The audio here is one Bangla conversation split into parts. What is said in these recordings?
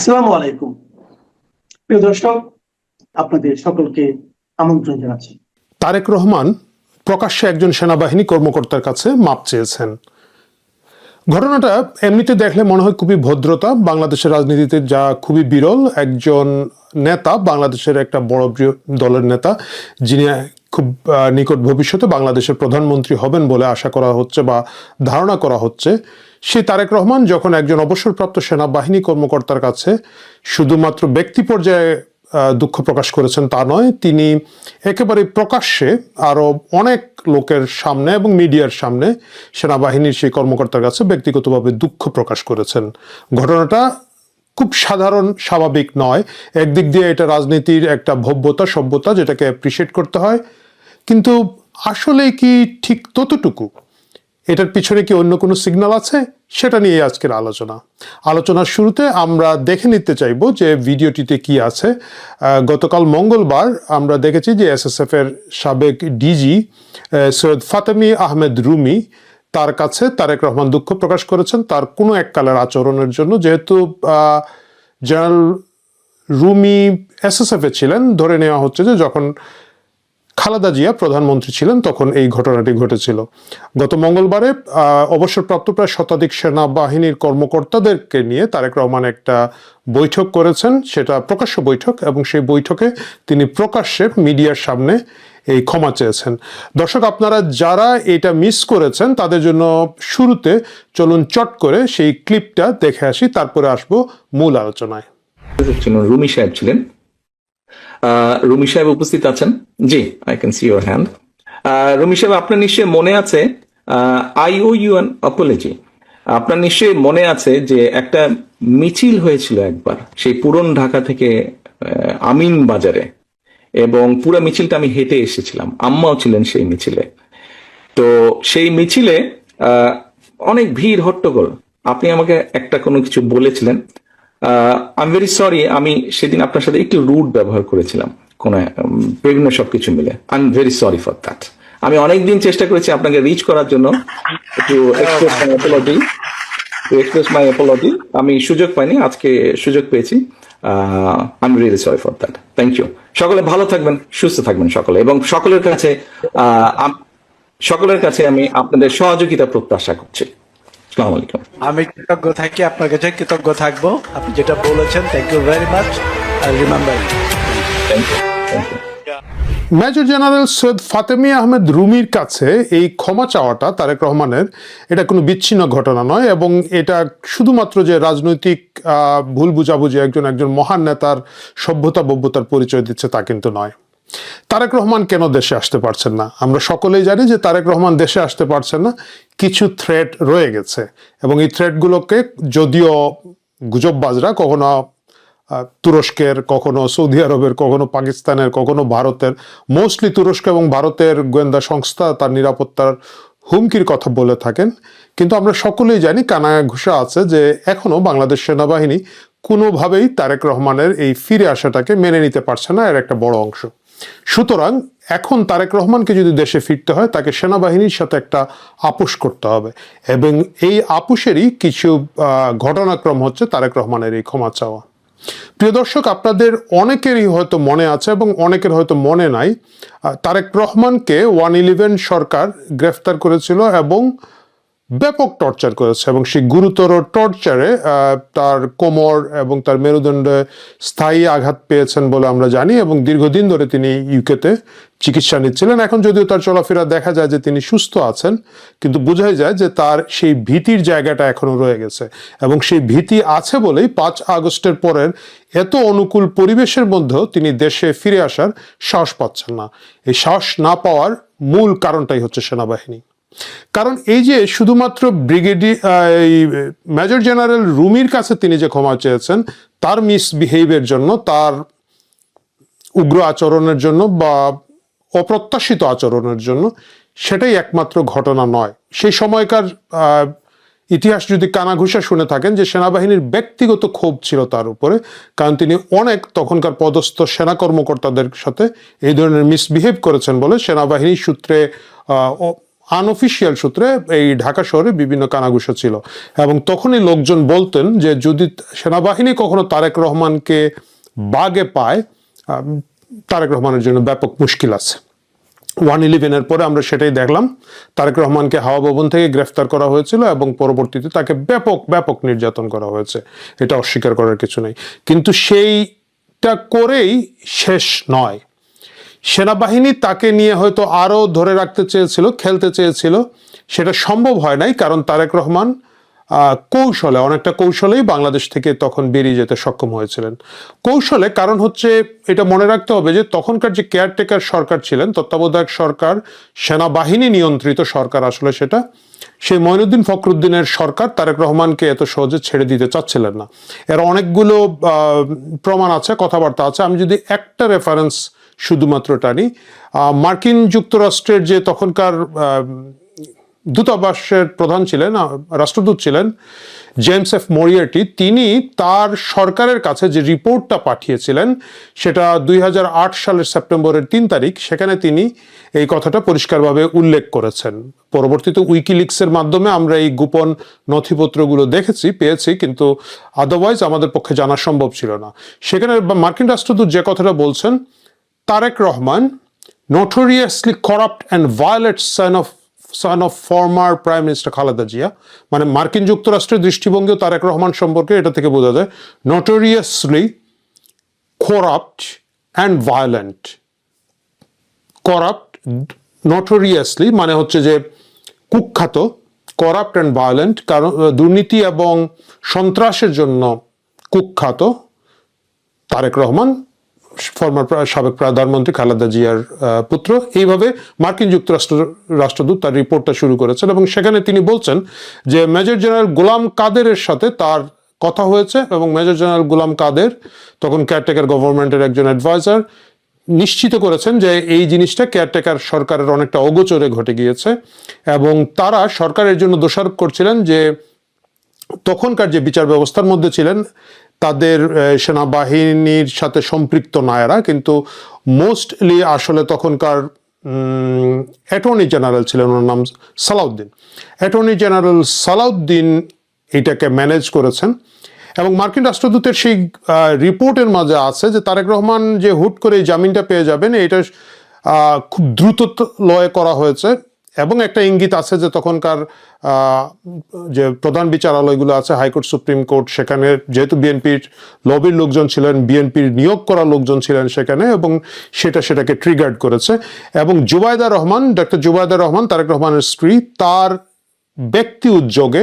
আসসালামু আলাইকুম। প্রিয় দর্শক, আপনাদের সকলকে আমন্ত্রণ জানাচ্ছি। তারেক রহমান প্রকাশ্যে একজন সেনাবাহিনী কর্মকর্তার কাছে মাপ চেয়েছেন। ঘটনাটা এমনিতে দেখলে মনে হয় খুবই ভদ্রতা। বাংলাদেশের রাজনীতিতে যা খুবই বিরল, একজন নেতা, বাংলাদেশের একটা বড় দলের নেতা, যিনি খুব নিকট ভবিষ্যতে বাংলাদেশের প্রধানমন্ত্রী হবেন বলে আশা করা হচ্ছে বা ধারণা করা হচ্ছে। সেই তারেক রহমান যখন একজন অবসরপ্রাপ্ত সেনাবাহিনী কর্মকর্তার কাছে শুধুমাত্র ব্যক্তি পর্যায়ে দুঃখ প্রকাশ করেছেন তা নয়, তিনি একেবারে প্রকাশ্যে আরও অনেক লোকের সামনে এবং মিডিয়ার সামনে সেনাবাহিনীর সেই কর্মকর্তার কাছে ব্যক্তিগতভাবে দুঃখ প্রকাশ করেছেন। ঘটনাটা খুব সাধারণ, স্বাভাবিক নয়। একদিক দিয়ে এটা রাজনীতির একটা ভব্যতা, সভ্যতা যেটাকে অ্যাপ্রিসিয়েট করতে হয়। কিন্তু আসলে কি ঠিক ততটুকু? এটার পিছনে কি অন্য কোনো সিগন্যাল আছে? সেটা নিয়ে আজকের আলোচনা। আলোচনার শুরুতে আমরা দেখে নিতে চাইব যে ভিডিওটিতে কি আছে। গতকাল মঙ্গলবার আমরা দেখেছি যে এসএসএফ এর সাবেক ডিজি সৈয়দ ফাতেমি আহমেদ রুমি তার কাছে তারেক রহমান দুঃখ প্রকাশ করেছেন। তার কোনো এক কালের আচরণের জন্য যেহেতু জেনারেল রুমি এসএসএফ ছিলেন, ধরে নেওয়া হচ্ছে যে যখন খালেদা জিয়া প্রধানমন্ত্রী ছিলেন তখন এই ঘটনাটি ঘটেছিল। গত মঙ্গলবারে অবসরপ্রাপ্ত প্রায় শতাধিক সেনাবাহিনীর কর্মকর্তাদেরকে নিয়ে তারেক রহমান একটা বৈঠক করেছেন। সেটা প্রকাশ্য বৈঠক এবং সেই বৈঠকে তিনি প্রকাশ্যে মিডিয়ার সামনে এই ক্ষমা চেয়েছেন। দর্শক, আপনারা যারা এটা মিস করেছেন, তাদের জন্য শুরুতে চলুন চট করে সেই ক্লিপটা দেখে আসি, তারপরে আসব মূল আলোচনায়। রুমি সাহেব ছিলেন। রুমি সাহেব উপস্থিত আছেন? জি I can see your hand Rumi সাহেব, আপনার নিশ্চয়ই মনে আছে I owe you an apology আপনার নিশ্চয়ই মনে আছে যে একটা মিছিল হয়েছিল একবার, সেই পুরন ঢাকা থেকে আমিন বাজারে, এবং পুরো মিছিলটা আমি হেঁটে এসেছিলাম। আম্মাও ছিলেন সেই মিছিলে। তো সেই মিছিলে অনেক ভিড়, হট্টগোল। আপনি আমাকে একটা কোনো কিছু বলেছিলেন আই এম ভেরি সরি আমি সেদিন আপনার সাথে একটু রুট ব্যবহার করেছিলাম, কোন বিভিন্ন সবকিছু মিলে। I am very sorry for that আমি অনেকদিন চেষ্টা করেছি আপনাকে রিচ করার জন্য, একটু express my apology express my apology আমি সুযোগ পাইনি, আজকে সুযোগ পেয়েছি। I am really sorry for that thank you সকলে ভালো থাকবেন, সুস্থ থাকবেন সকলে। এবং সকলের কাছে সকলের কাছে আমি আপনাদের সহযোগিতা প্রত্যাশা করছি। আসসালামু আলাইকুম। আমি কৃতজ্ঞ থাকি আপনার কাছে কৃতজ্ঞ থাকব। আপনি যেটা বলেছেন thank you very much I remember thank you thank you major general Syed Fatemi Ahmed রুমির কাছে এই ক্ষমা চাওয়াটা তারেক রহমানের এটা কোনো বিচ্ছিন্ন ঘটনা নয় এবং এটা শুধুমাত্র যে রাজনৈতিক আহ, ভুল বুঝাবুঝি একজন একজন মহান নেতার সভ্যতা বভ্যতার পরিচয় দিচ্ছে তা কিন্তু নয়। তারেক রহমান কেন দেশে আসতে পারছেন না? আমরা সকলেই জানি যে তারেক রহমান দেশে আসতে পারছেন না, কিছু থ্রেট রয়ে গেছে এবং এই থ্রেটগুলোকে যদিও গুজববাজরা কখনো তুরস্কের, কখনো সৌদি আরবের, কখনো পাকিস্তানের, কখনো ভারতের মোস্টলি তুরস্ক এবং ভারতের গোয়েন্দা সংস্থা তার নিরাপত্তার হুমকির কথা বলে থাকেন। কিন্তু আমরা সকলেই জানি, কানায় ঘুষা আছে যে এখনও বাংলাদেশ সেনাবাহিনী কোনোভাবেই তারেক রহমানের এই ফিরে আসাটাকে মেনে নিতে পারছে না, এর একটা বড় অংশ। সুতরাং এখন তারেক রহমানকে যদি দেশে ফিরতে হয়, তাকে সেনাবাহিনীর সাথে একটা আপোষ করতে হবে। এবং এই আপোষেরই কিছু ঘটনাক্রম হচ্ছে তারেক রহমানের এই ক্ষমা চাওয়া। প্রিয় দর্শক, আপনাদের অনেকেরই হয়তো মনে আছে এবং অনেকের হয়তো মনে নাই তারেক রহমানকে ওয়ান ইলেভেন সরকার গ্রেফতার করেছিল এবং ব্যাপক টর্চার করেছে এবং সেই গুরুতর টর্চারে তার কোমর এবং তার মেরুদণ্ডে স্থায়ী আঘাত পেয়েছেন বলে আমরা জানি এবং দীর্ঘদিন ধরে তিনি ইউকেতে চিকিৎসা নিচ্ছিলেন। এখন যদিও তার চলাফেরা দেখা যায় যে তিনি সুস্থ আছেন, কিন্তু বোঝাই যায় যে তার সেই ভীতির জায়গাটা এখনও রয়ে গেছে এবং সেই ভীতি আছে বলেই পাঁচ আগস্টের পরের এত অনুকূল পরিবেশের মধ্যেও তিনি দেশে ফিরে আসার সাহস পাচ্ছেন না। এই সাহস না পাওয়ার মূল কারণটাই হচ্ছে সেনাবাহিনী। কারণ এই যে শুধুমাত্র ব্রিগেডি মেজর জেনারেল রুমির কাছে তিনি যে ক্ষমা চেয়েছেন, তার মিসবিহেভের জন্য, তার উগ্র আচরণের জন্য বা অপ্রত্যাশিত আচরণের জন্য সেটাই একমাত্র ঘটনা নয়। সেই সময়কার ইতিহাস যদি কানাঘুষা শুনে থাকেন যে সেনাবাহিনীর ব্যক্তিগত ক্ষোভ ছিল তার উপরে, কারণ তিনি অনেক তখনকার পদস্থ সেনা কর্মকর্তাদের সাথে এই ধরনের মিসবিহেভ করেছেন বলে সেনাবাহিনী সূত্রে আনঅফিসিয়াল সূত্রে এই ঢাকা শহরে বিভিন্ন কানাঘুষা ছিল। এবং তখনই লোকজন বলতেন যে, যদি সেনাবাহিনী কখনো তারেক রহমানকে বাগে পায় তারেক রহমানের জন্য ব্যাপক মুশকিল আছে। ওয়ান ইলেভেনের পরে আমরা সেটাই দেখলাম, তারেক রহমানকে হাওয়া ভবন থেকে গ্রেফতার করা হয়েছিল এবং পরবর্তীতে তাকে ব্যাপক ব্যাপক নির্যাতন করা হয়েছে। এটা অস্বীকার করার কিছু নেই। কিন্তু সেইটা করেই শেষ নয়। সেনাবাহিনী তাকে নিয়ে হয়তো আরও ধরে রাখতে চেয়েছিল, খেলতে চেয়েছিল। সেটা সম্ভব হয় নাই, কারণ তারেক রহমান কৌশলে, অনেকটা কৌশলেই বাংলাদেশ থেকে তখন বেরিয়ে যেতে সক্ষম হয়েছিলেন। কৌশলে কারণ হচ্ছে, এটা মনে রাখতে হবে যে তখনকার যে কেয়ারটেকার সরকার ছিলেন, তত্ত্বাবধায়ক সরকার, সেনাবাহিনী নিয়ন্ত্রিত সরকার আসলে সেটা, সেই মঈনুদ্দিন ফখরুদ্দিনের সরকার তারেক রহমানকে এত সহজে ছেড়ে দিতে চাচ্ছিলেন না। এর অনেকগুলো প্রমাণ আছে, কথাবার্তা আছে। আমি যদি একটা রেফারেন্স শুধুমাত্র টানি মার্কিন যুক্তরাষ্ট্রের যে তখনকার দূতাবাসের প্রধান ছিলেন রাষ্ট্রদূত ছিলেন জেমস এফ মরিয়ার্টি, তিনি তার সরকারের কাছে যে রিপোর্টটা পাঠিয়েছিলেন, সেটা দুই হাজার আট সালের সেপ্টেম্বরের তিন তারিখ, সেখানে তিনি এই কথাটা পরিষ্কারভাবে উল্লেখ করেছেন। পরবর্তীতে উইকিলিক্সের মাধ্যমে আমরা এই গোপন নথিপত্রগুলো দেখেছি, পেয়েছি, কিন্তু আদারওয়াইজ আমাদের পক্ষে জানা সম্ভব ছিল না। সেখানে মার্কিন রাষ্ট্রদূত যে কথাটা বলছেন Tarek Rahman, notoriously corrupt and violent son of son of former prime minister Khaleda Zia মানে মার্কিন যুক্তরাষ্ট্রের দৃষ্টিভঙ্গিও তারেক রহমান সম্পর্কে এটা থেকে বোঝা যায়, notoriously corrupt and violent. Corrupt notoriously মানে হচ্ছে যে কুখ্যাত করাপ্ট অ্যান্ড ভায়োলেন্ট কারণ দুর্নীতি এবং সন্ত্রাসের জন্য কুখ্যাত তারেক রহমান ফর্মার সাবেক প্রধানমন্ত্রী খালেদা জিয়ার পুত্র। এইভাবে মার্কিন যুক্তরাষ্ট্র, রাষ্ট্রদূত তার রিপোর্টটা শুরু করেছেন এবং সেখানে তিনি বলছেন যে মেজর জেনারেল গোলাম কাদেরের সাথে তার কথা হয়েছে এবং মেজর জেনারেল গোলাম কাদের তখন কেয়ারটেকার গভর্নমেন্টের একজন অ্যাডভাইজার নিশ্চিত করেছেন যে এই জিনিসটা কেয়ারটেকার সরকারের অনেকটা অগোচরে ঘটে গিয়েছে এবং তারা সরকারের জন্য দোষারোপ করছিলেন যে তখনকার যে বিচার ব্যবস্থার মধ্যে ছিলেন তাদের সেনাবাহিনীর সাথে সম্পৃক্ত নায়রা কিন্তু মোস্টলি আসলে তখনকার অ্যাটর্নি জেনারেল ছিলেন, ওনার নাম সালাউদ্দিন। অ্যাটর্নি জেনারেল সালাউদ্দিন এটাকে ম্যানেজ করেছেন এবং মার্কিন রাষ্ট্রদূতের সেই রিপোর্টের মাঝে আছে যে তারেক রহমান যে হুট করে জামিনটা পেয়ে যাবেন, এটা খুব দ্রুত লয়ে করা হয়েছে। এবং একটা ইঙ্গিত আছে যে তখনকার যে প্রধান বিচারালয়গুলো আছে, হাইকোর্ট, সুপ্রিম কোর্ট, সেখানে যেহেতু বিএনপির লবির লোকজন ছিলেন, বিএনপির নিয়োগ করা লোকজন ছিলেন সেখানে এবং সেটা সেটাকে ট্রিগার্ড করেছে এবং জুবায়দা রহমান ডক্টর জুবায়দা রহমান, তারেক রহমানের স্ত্রী, তার ব্যক্তি উদ্যোগে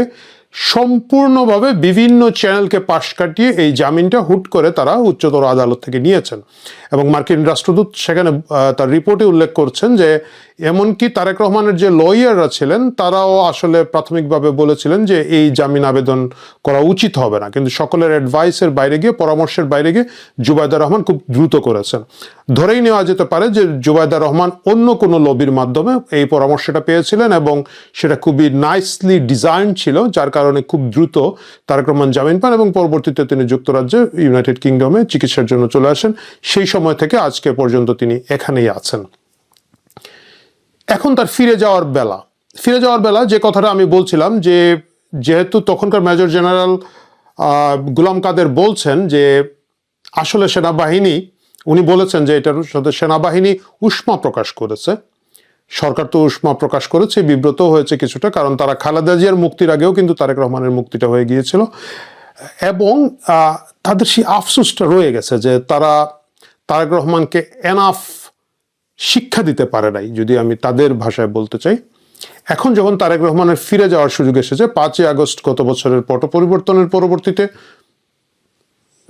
সম্পূর্ণভাবে বিভিন্ন চ্যানেলকে পাশ কাটিয়ে এই জামিনটা হুট করে তারা উচ্চতর আদালত থেকে নিয়েছেন। এবং মার্কিন রাষ্ট্রদূত সেখানে তার রিপোর্টে উল্লেখ করছেন যে, এমনকি তারেক রহমানের যে লয়াররা ছিলেন, তারাও আসলে প্রাথমিকভাবে বলেছিলেন যে, এই জামিন আবেদন করা উচিত হবে না। কিন্তু সকলের অ্যাডভাইসের বাইরে গিয়ে, পরামর্শের বাইরে গিয়ে জুবাইদা রহমান খুব দ্রুত করেছেন। ধরেই নেওয়া যেতে পারে যে জুবাইদা রহমান অন্য কোনো লবির মাধ্যমে এই পরামর্শটা পেয়েছিলেন এবং সেটা খুবই নাইসলি ডিজাইন ছিল, যার কারণে খুব দ্রুত তারেক রহমান জামিন পান এবং পরবর্তীতে তিনি যুক্তরাজ্যে ইউনাইটেড কিংডমে চিকিৎসার জন্য চলে আসেন। সেই সময় থেকে আজকে পর্যন্ত তিনি এখানেই আছেন। এখন তার ফিরে যাওয়ার বেলা। ফিরে যাওয়ার বেলা যে কথাটা আমি বলছিলাম যে যেহেতু তখনকার মেজর জেনারেল গুলাম কাদের বলছেন যে আসলে সেনাবাহিনী, উনি বলেছেন যে এটার সাথে সেনাবাহিনী উষ্মা প্রকাশ করেছে। সরকার তো উষ্মা প্রকাশ করেছে, বিব্রত হয়েছে কিছুটা, কারণ তারা খালেদা জিয়ার মুক্তির আগেও কিন্তু তারেক রহমানের মুক্তিটা হয়ে গিয়েছিল। এবং তাদের সেই আফসোসটা রয়ে গেছে যে তারা তারেক রহমানকে এনাফ শিক্ষা দিতে পারে নাই, যদি আমি তাদের ভাষায় বলতে চাই। এখন যখন তারেক রহমানের ফিরে যাওয়ার সুযোগ এসেছে, পাঁচই আগস্ট গত বছরের পট পরিবর্তনের পরবর্তীতে,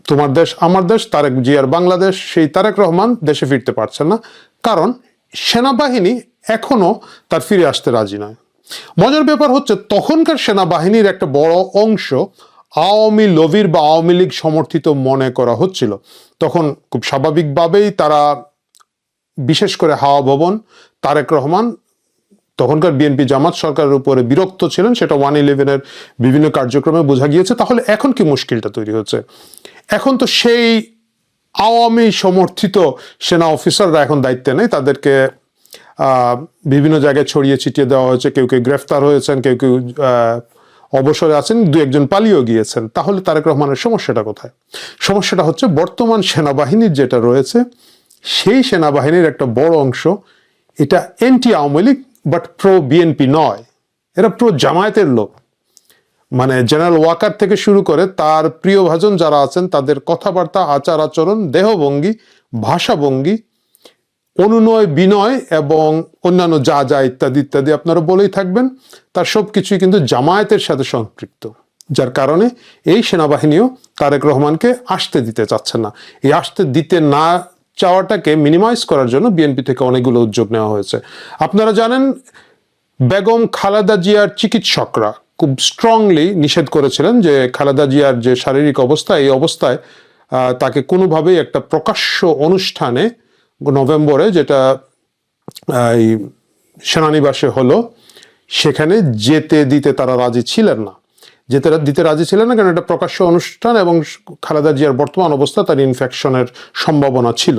তোমার দেশ, আমার দেশ, তারেক জিয়ার বাংলাদেশ, সেই তারেক রহমান দেশে ফিরতে পারছেন না। কারণ সেনাবাহিনী এখনও তার ফিরে আসতে রাজি নয়। মজার ব্যাপার হচ্ছে, তখনকার সেনাবাহিনীর একটা বড় অংশ আওয়ামী লবির বা আওয়ামী লীগ সমর্থিত মনে করা হচ্ছিল। তখন খুব স্বাভাবিকভাবেই তারা বিশেষ করে হাওয়া ভবন, তারেক রহমান, তখনকার বিএনপি জামাত সরকারের উপরে বিরক্ত ছিলেন, সেটা ওয়ান ইলেভেনের বিভিন্ন কার্যক্রমে বোঝা গিয়েছে। তাহলে এখন কি মুশকিলটা তৈরি হচ্ছে? এখন তো সেই আওয়ামী সমর্থিত সেনা অফিসাররা এখন দায়িত্বে নেই, তাদেরকে বিভিন্ন জায়গায় ছড়িয়ে ছিটিয়ে দেওয়া হয়েছে। কেউ কেউ গ্রেফতার হয়েছেন, কেউ কেউ অবসরে আছেন, দু একজন পালিয়েও গিয়েছেন। তাহলে তারেক রহমানের সমস্যাটা কোথায়? সমস্যাটা হচ্ছে বর্তমান সেনাবাহিনীর যেটা রয়েছে, সেই সেনাবাহিনীর একটা বড় অংশ এটা anti Awami League but pro BNP নয়। এরা প্রো জামায়াতের লোক। মানে জেনারেল ওয়াকার থেকে শুরু করে তার প্রিয় ভাজন যারা আছেন, তাদের কথাবার্তা, আচার আচরণ, দেহভঙ্গি, ভাষাভঙ্গি অনুনয়, বিনয় এবং অন্যান্য যা যা ইত্যাদি ইত্যাদি আপনারা বলেই থাকবেন, তার সব কিছুই কিন্তু জামায়াতের সাথে সম্পৃক্ত, যার কারণে এই সেনাবাহিনীও তারেক রহমানকে আসতে দিতে চাচ্ছে না। এই আসতে দিতে না চাওয়াটাকে মিনিমাইজ করার জন্য বিএনপি থেকে অনেকগুলো উদ্যোগ নেওয়া হয়েছে। আপনারা জানেন, বেগম খালেদা জিয়ার চিকিৎসকরা খুব স্ট্রংলি নিষেধ করেছিলেন যে খালেদা জিয়ার যে শারীরিক অবস্থা, এই অবস্থায় তাকে কোনোভাবেই একটা প্রকাশ্য অনুষ্ঠানে নভেম্বরে যেটা এই সেনানিবাসে হলো, সেখানে যেতে দিতে তারা রাজি ছিলেন না। যেতে দিতে রাজি ছিলেন না কারণ এটা প্রকাশ্য অনুষ্ঠান এবং খালেদা জিয়ার বর্তমান অবস্থা, তার ইনফেকশনের সম্ভাবনা ছিল।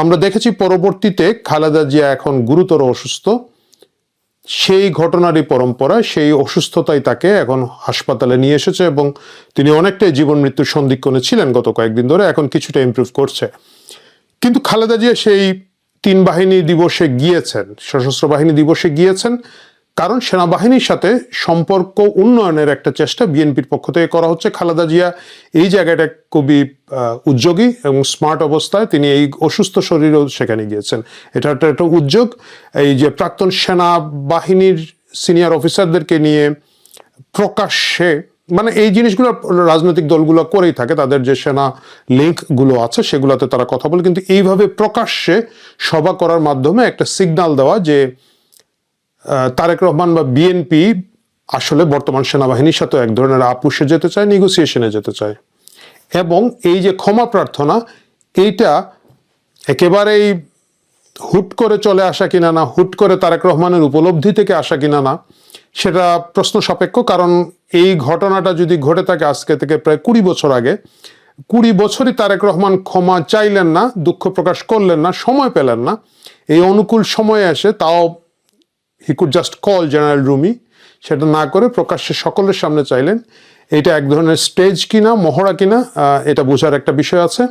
আমরা দেখেছি পরবর্তীতে খালেদা জিয়া এখন গুরুতর অসুস্থ। সেই ঘটনারই পরম্পরা, সেই অসুস্থতাই তাকে এখন হাসপাতালে নিয়ে এসেছে এবং তিনি অনেকটাই জীবন মৃত্যুর সন্ধিক্ষণে ছিলেন গত কয়েকদিন ধরে, এখন কিছুটা ইমপ্রুভ করছে। কিন্তু খালেদা জিয়া সেই তিন বাহিনী দিবসে গিয়েছেন, সশস্ত্র বাহিনী দিবসে গিয়েছেন। কারণ সেনাবাহিনীর সাথে সম্পর্ক উন্নয়নের একটা চেষ্টা বিএনপির পক্ষ থেকে করা হচ্ছে। খালেদা জিয়া এই জায়গাটা খুবই উদ্যোগী এবং স্মার্ট অবস্থায় তিনি এই অসুস্থ শরীরেও সেখানে গিয়েছেন। এটা একটা একটা উদ্যোগ। এই যে প্রাক্তন সেনাবাহিনীর সিনিয়র অফিসারদেরকে নিয়ে প্রকাশ্যে মানে এই জিনিসগুলো রাজনৈতিক দলগুলো করেই থাকে, তাদের যে সেনা লিঙ্কগুলো আছে সেগুলোতে তারা কথা বলে, কিন্তু এইভাবে প্রকাশ্যে সভা করার মাধ্যমে একটা সিগন্যাল দেওয়া যে তারেক রহমান বা বিএনপি আসলে বর্তমান সেনাবাহিনীর সাথে এক ধরনের আপুষে যেতে চায় নেগোসিয়েশনে যেতে চায়। এবং এই যে ক্ষমা প্রার্থনা, এইটা একেবারেই হুট করে চলে আসা কিনা না, হুট করে তারেক রহমানের উপলব্ধি থেকে আসা কিনা না, সেটা প্রশ্ন সাপেক্ষ, কারণ এই ঘটনাটা যদি ঘটে থাকে আজকে থেকে প্রায় কুড়ি বছর আগে, কুড়ি বছরই তারেক রহমান ক্ষমা চাইলেন না, দুঃখ প্রকাশ করলেন না, সময় পেলেন না। এই অনুকূল সময়ে এসে তাও he could just call general Rumi সেটা না করে প্রকাশ্যে সকলের সামনে চাইলেন। এটা এক ধরনের স্টেজ কিনা, মহড়া কিনা এটা বোঝার একটা বিষয় আছে।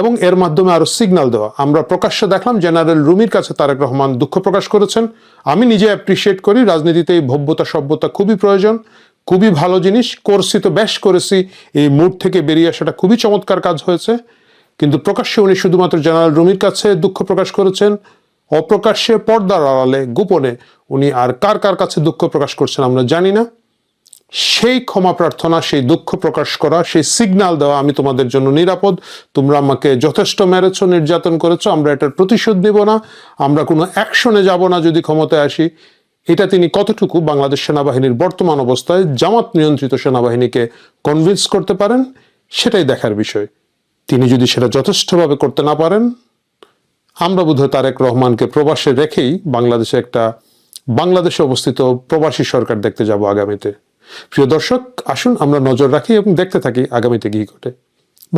এবং এর মাধ্যমে আরও সিগন্যাল দেওয়া। আমরা প্রকাশ্যে দেখলাম জেনারেল রুমির কাছে তারেক রহমান দুঃখ প্রকাশ করেছেন। আমি নিজে অ্যাপ্রিসিয়েট করি, রাজনীতিতে এই ভব্যতা সভ্যতা খুবই প্রয়োজন। খুবই ভালো জিনিস। করছি তো বেশ করেছি। এই মুড থেকে বেরিয়ে আসাটা খুবই চমৎকার কাজ হয়েছে। কিন্তু প্রকাশ্যে উনি শুধুমাত্র জেনারেল রুমির কাছে দুঃখ প্রকাশ করেছেন। অপ্রকাশ্যে পর্দার আড়ালে, গোপনে উনি আর কার কার কাছে দুঃখ প্রকাশ করছেন আমরা জানি না। সেই ক্ষমা প্রার্থনা, সেই দুঃখ প্রকাশ করা, সেই সিগন্যাল দেওয়া আমি তোমাদের জন্য নিরাপদ। তোমরা আমাকে যথেষ্ট মেরেছ, নির্যাতন করেছ, আমরা এটার প্রতিশোধ নেব না। আমরা কোনো অ্যাকশনে যাব না যদি ক্ষমতায় আসি। এটা তিনি কতটুকু বাংলাদেশ সেনাবাহিনীর বর্তমান অবস্থায় জামাত নিয়ন্ত্রিত সেনাবাহিনীকে কনভিন্স করতে পারেন, সেটাই দেখার বিষয়। তিনি যদি সেটা যথেষ্টভাবে করতে না পারেন, আমরা বোধহয় তারেক রহমানকে প্রবাসে রেখেই বাংলাদেশে একটা বাংলাদেশে অবস্থিত প্রবাসী সরকার দেখতে যাব আগামীতে। প্রিয় দর্শক, আসুন আমরা নজর রাখি এবং দেখতে থাকি আগামীতে কি ঘটে।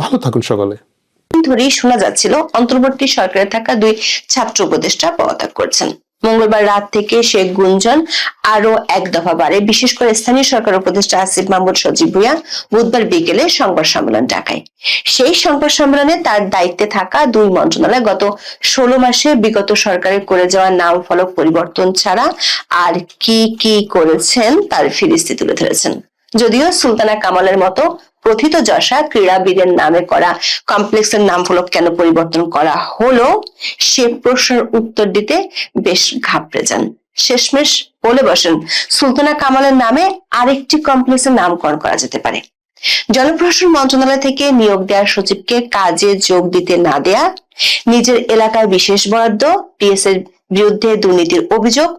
ভালো থাকুন সকলে। ধরেই শোনা যাচ্ছিল, অন্তর্বর্তী সরকারে থাকা দুই ছাত্র উপদেষ্টা পদত্যাগ করছেন। মঙ্গলবার রাত থেকে সে গুঞ্জন আরও এক দফা বাড়ে। বিশেষ করে স্থানীয় সরকার উপদেষ্টা আসিফ মাহমুদ সজীব ভুইয়া বুধবার বিকেলে সংবাদ সম্মেলন ডাকায়। সেই সংবাদ সম্মেলনে তার দায়িত্বে থাকা দুই মন্ত্রণালয় গত ষোলো মাসে বিগত সরকারের করে যাওয়া নাম ফলক পরিবর্তন ছাড়া আর কি কি করেছেন তার ফিরিস্তি তুলে ধরেছেন। যদিও সুলতানা কামালের মতো প্রথিত যশা ক্রীড়াবিদের নামে করা কমপ্লেক্সের নাম ফলক কেন পরিবর্তন করা হলো? সে প্রশ্নের উত্তর দিতে বেশ ঘাবড়ে যান। শেষমেশ বলে বসেন, সুলতানা কামালের নামে আরেকটি কমপ্লেক্সের নামকরণ করা যেতে পারে। জনপ্রশাসন মন্ত্রণালয় থেকে নিয়োগ দেওয়ার সচিবকে কাজে যোগ দিতে না দেয়া, নিজের এলাকায় বিশেষ বরাদ্দ পিএস এর বিরুদ্ধে দুর্নীতির অভিযোগ,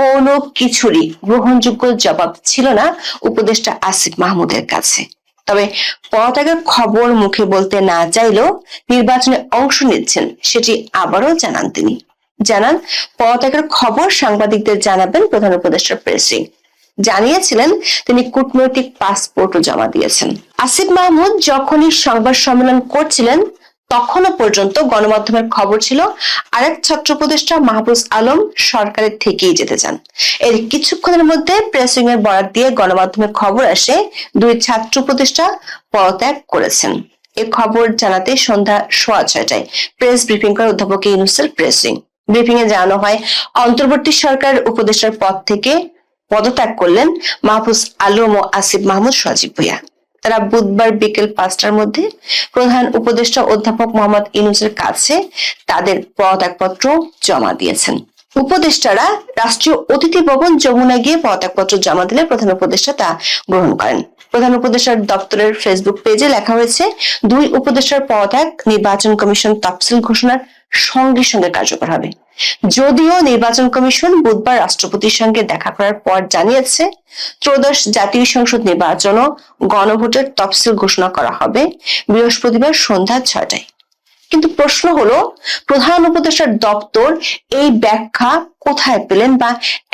কোনো কিছুরই গ্রহণযোগ্য জবাব ছিল না উপদেষ্টা আসিফ মাহমুদের কাছে। তবে পদত্যাগের খবর মুখে বলতে না চাইলেও নির্বাচনে অংশ নিচ্ছেন সেটি আবারও জানান তিনি। জানান পদত্যাগের খবর সাংবাদিকদের জানাবেন প্রধান উপদেষ্টা প্রেসিং জানিয়েছিলেন, তিনি কূটনৈতিক পাসপোর্টও জমা দিয়েছেন। আসিফ মাহমুদ যখনই সংবাদ সম্মেলন করছিলেন তখনও পর্যন্ত গণমাধ্যমের খবর ছিল, আরেক ছাত্র উপদেষ্টা মাহবুজ আলম সরকারের থেকেই যেতে চান। এর কিছুক্ষণের মধ্যে প্রেস এর বরাত দিয়ে গণমাধ্যমের খবর আসে দুই ছাত্র উপদেষ্টা পদত্যাগ করেছেন। এ খবর জানাতে সন্ধ্যা সোয়া ছয়টায় প্রেস ব্রিফিং করে অধ্যাপক ইউনুসের প্রেসিং ব্রিফিং এ জানানো হয়, অন্তর্বর্তী সরকার উপদেষ্টার পদ থেকে পদত্যাগ করলেন মাহফুজ আলম ও আসিফ মাহমুদ সজীব ভুইয়া। তারা বুধবার বিকেল পাঁচটার মধ্যে প্রধান উপদেষ্টা অধ্যাপক মোহাম্মদ ইনুসের কাছে তাদের পদত্যাগপত্র জমা দিয়েছেন। উপদেষ্টারা রাষ্ট্রীয় অতিথি ভবন যমুনা গিয়ে পদত্যাগপত্র জমা দিলে প্রধান উপদেষ্টা তা গ্রহণ করেন। প্রধান উপদেষ্টার দপ্তরের ফেসবুক পেজে লেখা হয়েছে, দুই উপদেষ্টার পদত্যাগ নির্বাচন কমিশন তফসিল ঘোষণার সঙ্গে সঙ্গে কার্যকর হবে। যদিও নির্বাচন কমিশন বুধবার রাষ্ট্রপতির সঙ্গে দেখা করার পর জানিয়েছে, ত্রয়োদশ জাতীয় সংসদ নির্বাচন ও গণভোটের তফসিল ঘোষণা করা হবে বৃহস্পতিবার সন্ধ্যা ছয়টায়। কিন্তু প্রশ্ন হলো, প্রধান উপদেষ্টার দপ্তর এই ব্যাখ্যা কোথায় পেলেন বা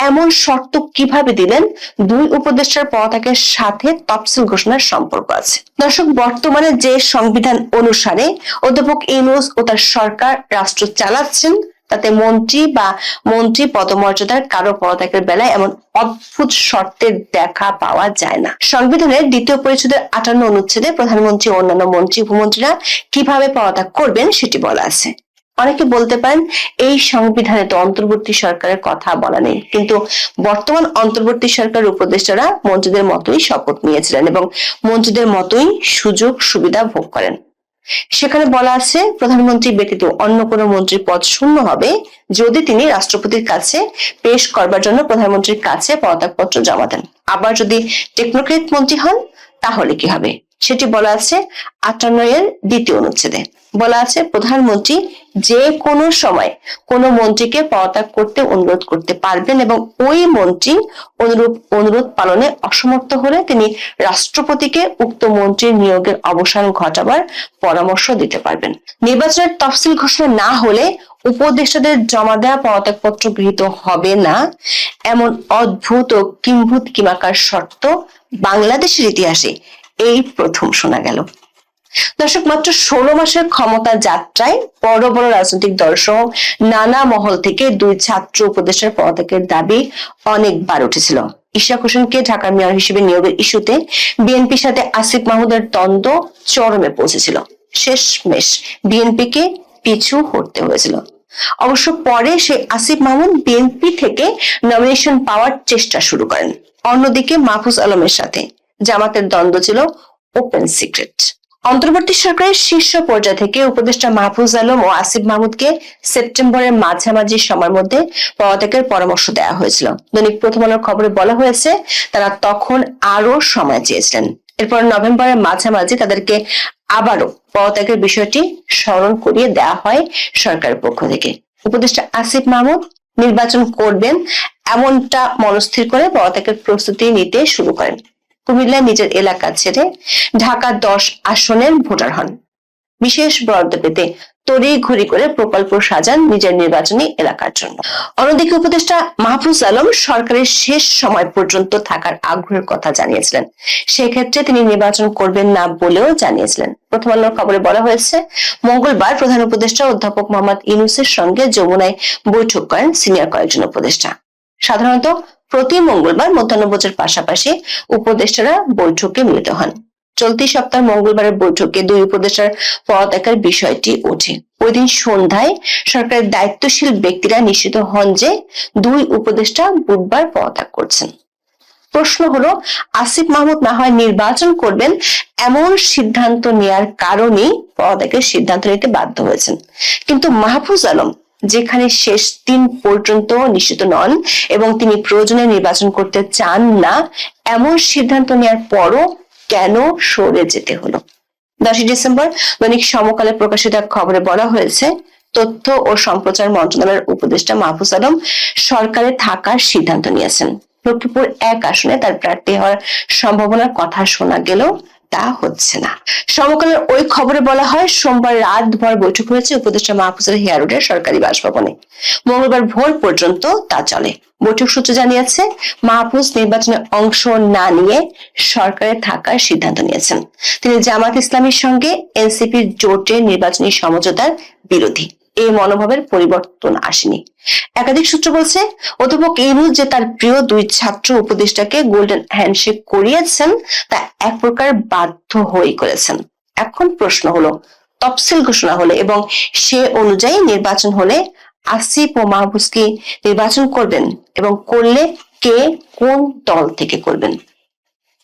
এমন শর্ত কীভাবে দিলেন? দুই উপদেষ্টার পদত্যাগের সাথে তফসিল ঘোষণার সম্পর্ক আছে। দর্শক, বর্তমানে যে সংবিধান অনুসারে অধ্যাপক ইউনুস ও তার সরকার রাষ্ট্র চালাচ্ছেন তাতে মন্ত্রী বা মন্ত্রী পদমর্যাদার কারও পদত্যাগের বেলায় এমন অদ্ভুত শর্তের দেখা পাওয়া যায় না। সংবিধানের দ্বিতীয় পরিচ্ছেদের আটান্ন অনুচ্ছেদে প্রধানমন্ত্রী অন্যান্য মন্ত্রী, উপমন্ত্রীরা কীভাবে পদত্যাগ করবেন সেটি বলা আছে। অনেকে বলতে পারেন, এই সংবিধানে তো অন্তর্বর্তী সরকারের কথা বলা নেই। কিন্তু বর্তমান অন্তর্বর্তী সরকার উপদেষ্টারা মন্ত্রীদের মতোই শপথ নিয়েছিলেন এবং মন্ত্রীদের মতোই সুযোগ সুবিধা ভোগ করেন। সেখানে বলা আছে, প্রধানমন্ত্রী ব্যতীত অন্য কোনো মন্ত্রীর পদ শূন্য হবে যদি তিনি রাষ্ট্রপতির কাছে পেশ করবার জন্য প্রধানমন্ত্রীর কাছে পদত্যাগপত্র জমা দেন। আবার যদি টেকনোক্রেট মন্ত্রী হন, তাহলে কি হবে? সেটি বলা আছে আটান্ন এর দ্বিতীয় অনুচ্ছেদে। বলা আছে প্রধানমন্ত্রী যে কোনো সময় কোনো মন্ত্রীকে পদত্যাগ করতে অনুরোধ করতে পারবেন এবং ওই মন্ত্রী অনুরূপ অনুরোধ পালনে অসমর্থ হলে তিনি রাষ্ট্রপতিকে উক্ত মন্ত্রীর নিয়োগের অবসান ঘটাবার পরামর্শ দিতে পারবেন। নির্বাচনের তফসিল ঘোষণা না হলে উপদেষ্টাদের জমা দেওয়া পদত্যাগপত্র গৃহীত হবে না। এমন অদ্ভুত ও কিম্ভূত কিমাকার শর্ত বাংলাদেশের ইতিহাসে এই প্রথম শোনা গেল। দর্শক, মাত্র ষোলো মাসের ক্ষমতা যাত্রায় বড় বড় রাজনৈতিক সহ নানা মহল থেকে দুই ছাত্র উপদেশের পদত্যাগের দাবি অনেকবার উঠেছিল। ইশাক হোসেনকে ঢাকার মেয়র হিসেবে নিয়োগের ইস্যুতে বিএনপির সাথে আসিফ মাহমুদের দ্বন্দ্ব চরমে পৌঁছেছিল। শেষমেশ বিএনপিকে পিছু হটতে হয়েছিল। অবশ্য পরে সেই আসিফ মাহমুদ বিএনপি থেকে নমিনেশন পাওয়ার চেষ্টা শুরু করেন। অন্যদিকে মাহফুজ আলমের সাথে জামাতের দ্বন্দ্ব ছিল ওপেন সিক্রেট অন্তর্বর্তী সরকারের শীর্ষ পর্যায় থেকে উপদেষ্টা মাহফুজ আলম ও আসিফ মাহমুদকে সেপ্টেম্বরের মাঝামাঝি সময়ের মধ্যে পদত্যাগের পরামর্শ দেওয়া হয়েছিল। দৈনিক প্রথম আলোর খবরে বলা হয়েছে, তারা তখন আরও সময় চেয়েছিলেন। এরপর নভেম্বরের মাঝামাঝি তাদেরকে আবারও পদত্যাগের বিষয়টি স্মরণ করিয়ে দেওয়া হয় সরকারের পক্ষ থেকে। উপদেষ্টা আসিফ মাহমুদ নির্বাচন করবেন এমনটা মনস্থির করে পদত্যাগের প্রস্তুতি নিতে শুরু করেন। কুমিল্লা নিজের এলাকা ছেড়ে ঢাকা দশ আসনের ভোটার হন। বিশেষ বরাদ্দ পেতে তড়ি ঘড়ি করে প্রকল্প সাজান নিজের নির্বাচনী এলাকার জন্য। অন্যদিকে উপদেষ্টা মাহফুজ আলম সরকারের শেষ সময় পর্যন্ত থাকার আগ্রহের কথা জানিয়েছিলেন। সেক্ষেত্রে তিনি নির্বাচন করবেন না বলেও জানিয়েছিলেন। প্রথম আলোর খবরে বলা হয়েছে, মঙ্গলবার প্রধান উপদেষ্টা অধ্যাপক মোহাম্মদ ইনুসের সঙ্গে যমুনায় বৈঠক করেন সিনিয়র কয়েকজন উপদেষ্টা। সাধারণত প্রতি মঙ্গলবার মধ্যাহ্নভোজের পাশাপাশি উপদেষ্টারা বৈঠকে মিলিত হন। চলতি সপ্তাহ মঙ্গলবারের বৈঠকে দুই উপদেষ্টার পদত্যাগের বিষয়টি ওঠে। ওই দিন সন্ধ্যায় সরকারের দায়িত্বশীল ব্যক্তিরা নিশ্চিত হন যে দুই উপদেষ্টা বুধবার পদত্যাগ করছেন। প্রশ্ন হলো, আসিফ মাহমুদ না হয় নির্বাচন করবেন এমন সিদ্ধান্ত নেয়ার কারণেই পদত্যাগের সিদ্ধান্ত নিতে বাধ্য হয়েছেন। কিন্তু মাহফুজ আলম যেখানে শেষ দিন পর্যন্ত নিশ্চিত নন এবং তিনি প্রয়োজনে নির্বাচন করতে চান না, এমন সিদ্ধান্ত নেওয়ার পরও কেন সরে যেতে হলো? দশই ডিসেম্বর দৈনিক সমকালে প্রকাশিত এক খবরে বলা হয়েছে, তথ্য ও সম্প্রচার মন্ত্রণালয়ের উপদেষ্টা মাহফুজ আলম সরকারে থাকার সিদ্ধান্ত নিয়েছেন। লক্ষ্মীপুর এক আসনে তার প্রার্থী হওয়ার সম্ভাবনার কথা শোনা গেলেও তা হচ্ছে না। সমকালের ওই খবরে বলা হয়, সোমবার রাত ভর বৈঠক হয়েছে উপদেষ্টা মাহফুজুর হিয়ারুডের সরকারি বাসভবনে। মঙ্গলবার ভোর পর্যন্ত তা চলে। বৈঠক সূত্র জানিয়েছে, মাহফুজ নির্বাচনে অংশ না নিয়ে সরকারে থাকার সিদ্ধান্ত নিয়েছেন। তিনি জামাত ইসলামীর সঙ্গে এনসিপির জোটে নির্বাচনী সমঝোতার বিরোধী। এই মনোভাবের পরিবর্তন আসেনি। একাধিক সূত্র বলছে, অধ্যাপক ইনুজ যে তার প্রিয় দুই ছাত্র উপদেষ্টাকে গোল্ডেন হ্যান্ডশেক করিয়েছেন, তা এক প্রকার বাধ্য হয়ে করেছেন। এখন প্রশ্ন হলো, তফসিল ঘোষণা হলে এবং সে অনুযায়ী নির্বাচন হলে আসিফ ও মাহবুজ কি নির্বাচন করবেন এবং করলে কে কোন দল থেকে করবেন?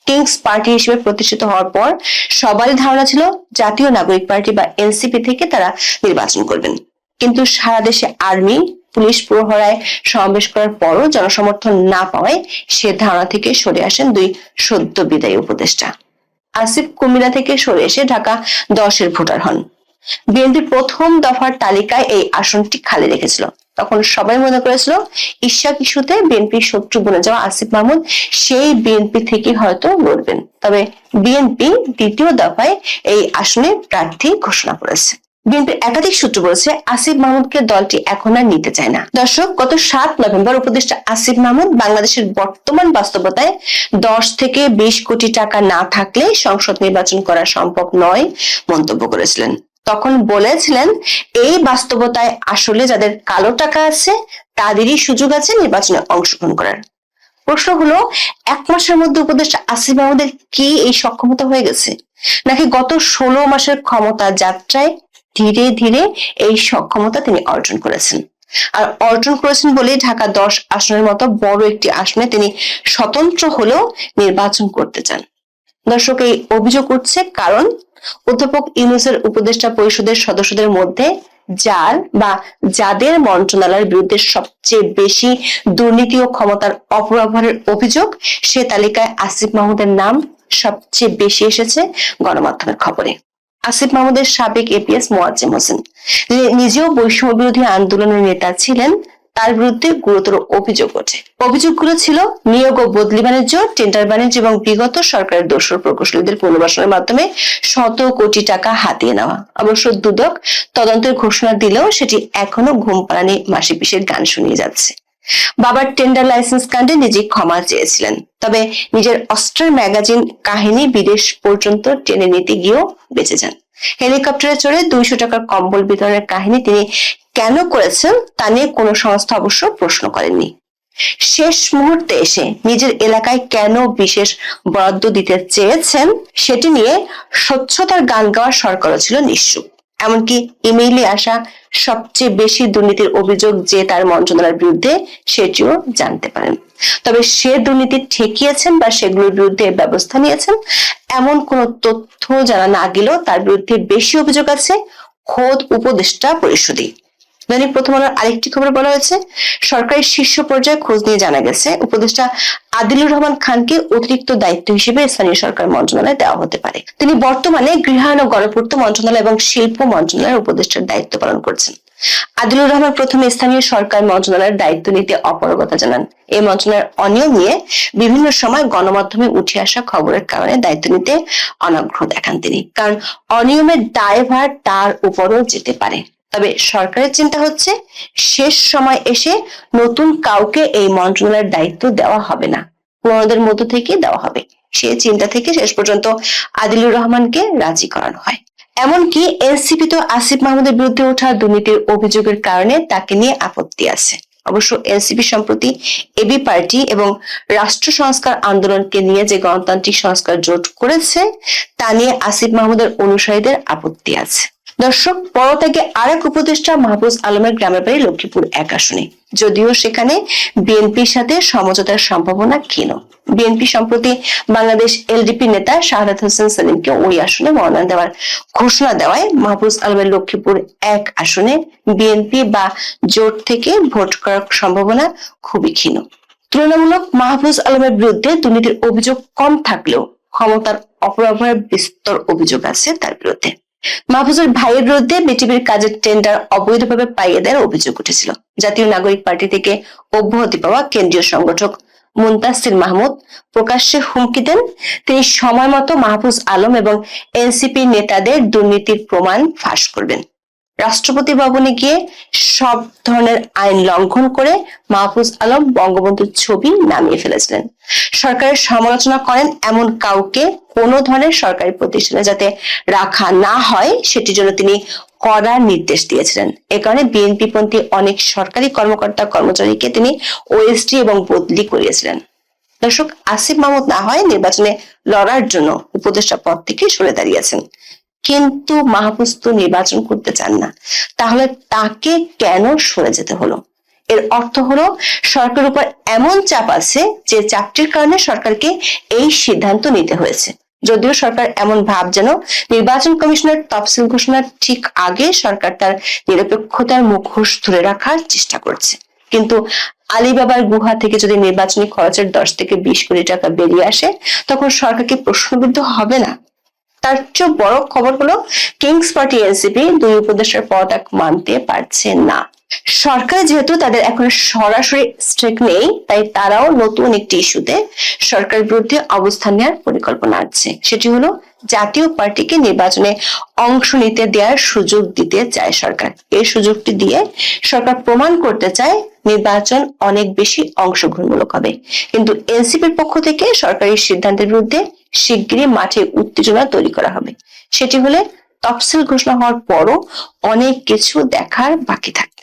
কিংস পার্টি হিসেবে প্রতিষ্ঠিত হওয়ার পর সবারই ধারণা ছিল, জাতীয় নাগরিক পার্টি বা এনসিপি থেকে তারা নির্বাচন করবেন। কিন্তু সারা দেশে আর্মি, পুলিশ প্রহরায় সমাবেশ করার পরও জনসমর্থন না পাওয়ায় সে ধারণা থেকে সরে আসেন দুই সদ্য বিদায়ী উপদেষ্টা। আসিফ কুমিল্লা থেকে সরে এসে ঢাকা দশের ভোটার হন। বিএনপির প্রথম দফার তালিকায় এই আসনটি খালি রেখেছিল। তখন সবাই মনে করেছিল ঈশা ইস্যুতে বিএনপির শত্রু বনে যাওয়া আসিফ মাহমুদ সেই বিএনপি থেকে হয়তো লড়বেন। তবে বিএনপি দ্বিতীয় দফায় এই আসনে প্রার্থী ঘোষণা করেছে। বিএনপির একাধিক সূত্র বলছে আসিফ মাহমুদকে দলটি এখন আর নিতে চায় না। দর্শক, গত সাত নভেম্বর উপদেষ্টা আসিফ মাহমুদ বাংলাদেশের বর্তমান বাস্তবতায় দশ থেকে বিশ কোটি টাকা না থাকলে সংসদ নির্বাচন করা সম্ভব নয় মন্তব্য করেছিলেন। তখন বলেছিলেন, এই বাস্তবতায় আসলে যাদের কালো টাকা আছে, তাদেরই সুযোগ আছে নির্বাচনে অংশগ্রহণ করার। প্রশ্ন হলো, এক মাসের মধ্যে উপদেষ্টা আসিফ মাহমুদের কি এই সক্ষমতা হয়ে গেছে? নাকি গত ষোলো মাসের ক্ষমতা যাত্রায় ধীরে ধীরে এই সক্ষমতা তিনি অর্জন করেছেন। আর অর্জন করেছেন বলে ঢাকা দশ আসনের মতো বড় একটি আসনে তিনি স্বতন্ত্র হলেও নির্বাচন করতে চান। দর্শক, এই অভিযোগ উঠছে কারণ অধ্যাপক ইউনুসের উপদেষ্টা পরিষদের সদস্যদের মধ্যে যার বা যাদের মন্ত্রণালয়ের বিরুদ্ধে সবচেয়ে বেশি দুর্নীতি ও ক্ষমতার অপব্যবহারের অভিযোগ, সে তালিকায় আসিফ মাহমুদের নাম সবচেয়ে বেশি এসেছে গণমাধ্যমের খবরে। আসিফ মাহমুদের সাবেক এপিএস মোয়াজ্জেম হোসেন। নিজেও বৈষম্য বিরোধী আন্দোলনের নেতা ছিলেন। তার বিরুদ্ধে গুরুতর অভিযোগ ওঠে। অভিযোগগুলো ছিল নিয়োগ ও বদলি বাণিজ্য, টেন্ডার বাণিজ্য এবং বিগত সরকারের দোষর প্রকৌশলীদের পুনর্বাসনের মাধ্যমে শত কোটি টাকা হাতিয়ে নেওয়া। অবশ্য দুদক তদন্তের ঘোষণা দিলেও সেটি এখনও ঘুম পাড়ানি মাসি পিসের গান শুনিয়ে যাচ্ছে। বাবার টেন্ডার লাইসেন্স কাণ্ডে নিজে ক্ষমা চেয়েছিলেন। তবে নিজের অস্ট্রাল ম্যাগাজিন কাহিনী বিদেশ পর্যন্ত টেনে নিতে গিয়েও বেঁচে যান। হেলিকপ্টারে চড়ে দুইশো টাকার কম্বল বিতরণের কাহিনী তিনি কেন করেছেন তা নিয়ে কোনো সংস্থা অবশ্য প্রশ্ন করেননি। শেষ মুহূর্তে এসে নিজের এলাকায় কেন বিশেষ বরাদ্দ দিতে চেয়েছেন সেটি নিয়ে স্বচ্ছতার গান গাওয়ার সরকারও ছিল নিশ্চুপ। এমনকি ইমেইলে আসা সবচেয়ে বেশি দুর্নীতির অভিযোগ যে তার মন্ত্রণালয়ের বিরুদ্ধে সেটিও জানতে পারেন। তবে সে দুর্নীতি ঠেকিয়েছেন বা সেগুলোর বিরুদ্ধে ব্যবস্থা নিয়েছেন, এমন কোন তথ্য জানা না গেলেও তার বিরুদ্ধে বেশি অভিযোগ আছে। খোদ উপদেষ্টা পরিষদে দৈনিক প্রথম আলোর আরেকটি খবর বলা হয়েছে, সরকারের শীর্ষ পর্যায়ে খোঁজ নিয়ে জানা গেছে, উপদেষ্টা আদিলুর রহমান খানকে অতিরিক্ত দায়িত্ব হিসেবে স্থানীয় সরকার মন্ত্রণালয়ে দেওয়া হতে পারে। তিনি বর্তমানে গৃহায়ণ ও গণপূর্ত মন্ত্রণালয় এবং শিল্প মন্ত্রণালয়ের উপদেষ্টার দায়িত্ব পালন করছেন। আদিলুর রহমান প্রথমে স্থানীয় সরকার মন্ত্রণালয়ের দায়িত্ব নিতে অপারগতা জানান। এই মন্ত্রণালয়ের অনিয়ম নিয়ে বিভিন্ন সময় গণমাধ্যমে উঠে আসা খবরের কারণে দায়িত্ব নিতে অনাগ্রহ দেখান তিনি, কারণ অনিয়মের দায়ভার তার উপরও যেতে পারে। তবে সরকারের চিন্তা হচ্ছে শেষ সময় এসে নতুন কাউকে এই মন্ত্রণালয়ের দায়িত্ব দেওয়া হবে না। পুরনোদের মধ্য থেকে দেওয়া হবে। সে চিন্তা থেকে শেষ পর্যন্ত আদিলুর রহমানকে রাজি করানো হয়। এমনকি এনসিপি তো আসিফ মাহমুদের বিরুদ্ধে ওঠা দুর্নীতির অভিযোগের কারণে তাকে নিয়ে আপত্তি আছে। অবশ্য এনসিপি সম্প্রতি এবি পার্টি এবং রাষ্ট্র সংস্কার আন্দোলনকে নিয়ে যে গণতান্ত্রিক সংস্কার জোট করেছে, তা নিয়ে আসিফ মাহমুদের অনুসারীদের আপত্তি আছে। দর্শক পরত্যাগে আরেক উপদেষ্টা মাহবুজ আলমের গ্রামের বাড়ি লক্ষ্মীপুর এক আসনে। যদিও সেখানে বিএনপির সাথে সমঝোতার সম্ভাবনা ক্ষীণ। বিএনপি সম্প্রতি বাংলাদেশ এলডিপি নেতা শাহাদাত হোসেন সেলিমকে ওই আসনে মনোনয়ন দেওয়ার ঘোষণা দেওয়ায় মাহবুজ আলমের লক্ষ্মীপুর এক আসনে বিএনপি বা জোট থেকে ভোট করার সম্ভাবনা খুবই ক্ষীণ। তুলনামূলক মাহফুজ আলমের বিরুদ্ধে দুর্নীতির অভিযোগ কম থাকলেও ক্ষমতার অপব্যবহারের বিস্তর অভিযোগ আছে তার বিরুদ্ধে। মাহফুজুর ভাইয়ের বিরুদ্ধে বিটিভির কাজের টেন্ডার অবৈধভাবে পাইয়ে দেওয়ার অভিযোগ উঠেছিল। জাতীয় নাগরিক পার্টি থেকে অব্যাহতি পাওয়া কেন্দ্রীয় সংগঠক মুন্তাসির মাহমুদ প্রকাশ্যে হুমকি দেন। তিনি সময় মতো মাহফুজ আলম এবং এনসিপি নেতাদের দুর্নীতির প্রমাণ ফাঁস করবেন। রাষ্ট্রপতি ভবনে গিয়ে সব ধরনের আইন লঙ্ঘন করে মাহফুজ আলম বঙ্গবন্ধুর ছবি নামিয়ে ফেলেছিলেন। সরকারের সমালোচনা করেন এমন কাউকে কোনো ধরনের সরকারি প্রতিষ্ঠানে যাতে রাখা না হয়, সেটির জন্য তিনি কড়া নির্দেশ দিয়েছিলেন। এ কারণে বিএনপি পন্থী অনেক সরকারি কর্মকর্তা, কর্মচারীকে তিনি ওএসডি এবং বদলি করিয়েছিলেন। দর্শক, আসিফ মাহমুদ না হয় নির্বাচনে লড়ার জন্য উপদেষ্টা পদ থেকে সরে দাঁড়িয়েছেন। কিন্তু মাহফুজ তো নির্বাচন করতে চান না। তাহলে তাকে কেন সরে যেতে হলো? এর অর্থ হলো সরকার উপর এমন চাপ আছে যে চাপটির কারণে সরকারকে এই সিদ্ধান্ত নিতে হয়েছে। যদিও সরকার এমন ভাব যেন নির্বাচন কমিশনের তফসিল ঘোষণার ঠিক আগে সরকার তার নিরপেক্ষতার মুখোশ ধরে রাখার চেষ্টা করছে। কিন্তু আলিবাবার গুহা থেকে যদি নির্বাচনী খরচের দশ থেকে বিশ কোটি টাকা বেরিয়ে আসে, তখন সরকারকে প্রশ্নবিদ্ধ হবে না? তার চেয়ে বড় খবর হলো কিংস পার্টি এনসিপি দুই উপদেষ্টার পদত্যাগ মানতে পারছে না। সরকার যেহেতু তাদের এখন সরাসরি স্ট্রেক নেই, তাই তারাও নতুন একটি ইস্যুতে সরকারের বিরুদ্ধে অবস্থান নেওয়ার পরিকল্পনা আছে। সেটি হলো জাতীয় পার্টিকে নির্বাচনে অংশ নিতে দেওয়ার সুযোগ দিতে চায় সরকার। এই সুযোগটি দিয়ে সরকার প্রমাণ করতে চায় নির্বাচন অনেক বেশি অংশগ্রহণমূলক হবে। কিন্তু এনসিপির পক্ষ থেকে সরকারি সিদ্ধান্তের বিরুদ্ধে শিগগিরই মাঠে উত্তেজনা তৈরি করা হবে। সেটি হলে তফসিল ঘোষণা হওয়ার পরও অনেক কিছু দেখার বাকি থাকে